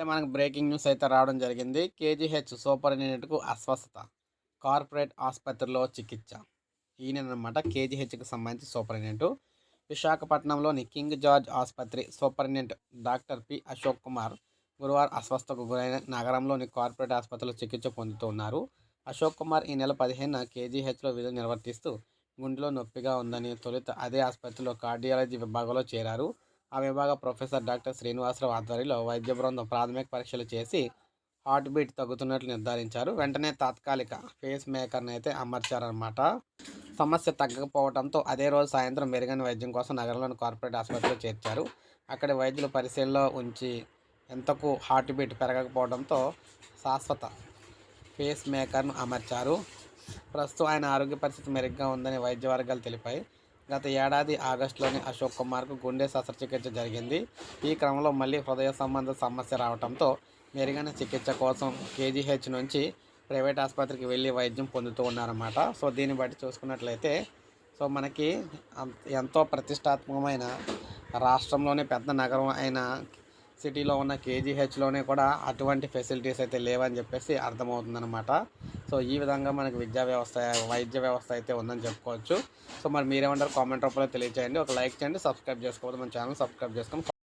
అంటే మనకు breaking news అయితే రావడం జరిగింది. కేజీహెచ్ సూపరింటెండెంట్కు అస్వస్థత కార్పొరేట్ ఆసుపత్రిలో చికిత్స. ఈయనమాట కేజీహెచ్కి సంబంధించి సూపరింటెండెంట్ విశాఖపట్నంలోని కింగ్ జార్జ్ ఆసుపత్రి superintendent doctor P Ashok Kumar గురువారం అస్వస్థకు గురైన నగరంలోని కార్పొరేట్ ఆసుపత్రిలో చికిత్స పొందుతున్నారు అశోక్ కుమార్ ఈ నెల పదిహేను కేజీహెచ్లో విధులు నిర్వర్తిస్తూ గుండెలో నొప్పిగా ఉందని తొలుత అదే ఆసుపత్రిలో కార్డియాలజీ విభాగంలో చేరారు. ఆ విభాగ ప్రొఫెసర్ డాక్టర్ శ్రీనివాసరావు ఆధ్వర్యంలో వైద్య బృందం ప్రాథమిక పరీక్షలు చేసి హార్ట్ బీట్ తగ్గుతున్నట్లు నిర్ధారించారు. వెంటనే తాత్కాలిక ఫేస్ మేకర్ని అయితే అమర్చారనమాట సమస్య తగ్గకపోవడంతో అదే రోజు సాయంత్రం మెరుగైన వైద్యం కోసం నగరంలోని కార్పొరేట్ ఆసుపత్రిలో చేర్చారు. అక్కడ వైద్యులు పరిశీలనలో ఉంచి ఎంతకు హార్ట్ బీట్ పెరగకపోవడంతో శాశ్వత ఫేస్ మేకర్ను అమర్చారు. ప్రస్తుతం ఆయన ఆరోగ్య పరిస్థితి మెరుగ్గా ఉందని వైద్య వర్గాలు తెలిపాయి. గత ఏడాది ఆగస్టులోని అశోక్ కుమార్కు గుండె శస్త్రచికిత్స జరిగింది. ఈ క్రమంలో మళ్ళీ హృదయ సంబంధ సమస్య రావడంతో మెరుగైన చికిత్స కోసం కేజీహెచ్ నుంచి ప్రైవేట్ ఆసుపత్రికి వెళ్ళి వైద్యం పొందుతూ ఉన్నారన్నమాట. సో దీన్ని బట్టి చూసుకున్నట్లయితే సో మనకి ఎంతో ప్రతిష్టాత్మకమైన రాష్ట్రంలోనే పెద్ద నగరం అయిన సిటీలో ఉన్న కేజీహెచ్లోనే కూడా అటువంటి ఫెసిలిటీస్ అయితే లేవని చెప్పేసి అర్థమవుతుందన్నమాట. సో ఈ విధంగా మనకి విద్యా వ్యవస్థ వైద్య వ్యవస్థ అయితే ఉందని చెప్పుకోవచ్చు. సో మరి మీరేమంటారు కామెంట్ రూపంలో తెలియజేయండి ఒక లైక్ చేయండి సబ్స్క్రైబ్ చేసుకోవద్దు మన ఛానల్ సబ్స్క్రైబ్ చేసుకొని